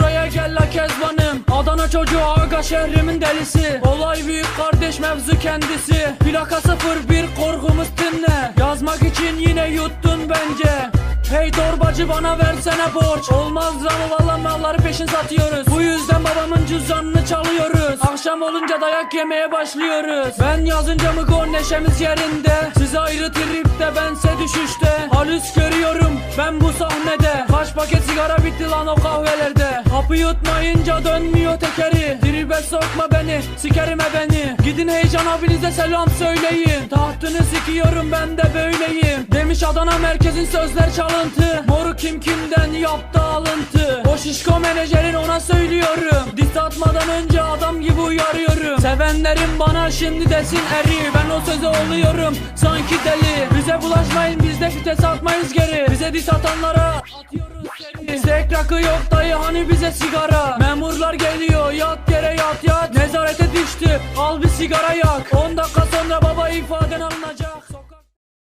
buraya gel la kezbanım. Adana çocuğu aga şehrimin delisi. Olay büyük kardeş mevzu kendisi. Plaka 01 korkumuz dinle Yazmak için yine yuttun bence. Hey torbacı bana versene borç. Olmaz lan valla malları peşin satıyoruz. Bu yüzden çalıyoruz Akşam olunca dayak yemeye başlıyoruz. Ben yazınca mı gol neşemiz yerinde. Siz ayrı tripte bense düşüşte. Halüs görüyorum ben bu sahnede. Kaç paket sigara bitti lan o kahvelerde. Hapı yutmayınca dönmüyor tekeri. Tribe sokma beni sikerime beni. Gidin heyecan abinize selam söyleyin. Tahtını sikiyorum ben de böyleyim. Demiş Adana merkezin sözler çalıntı. Moru kim kimden yaptı alıntı? O şişko menajerin ona söylüyorum Sevenlerim bana şimdi desin eri. Ben o söze oluyorum sanki deli. Bize bulaşmayın biz de vites atmayız geri. Bize diss atanlara atıyoruz seri Zek rakı yok dayı hani bize sigara? Memurlar geliyor yat yere yat yat. Nezarete düştü al bir sigara yak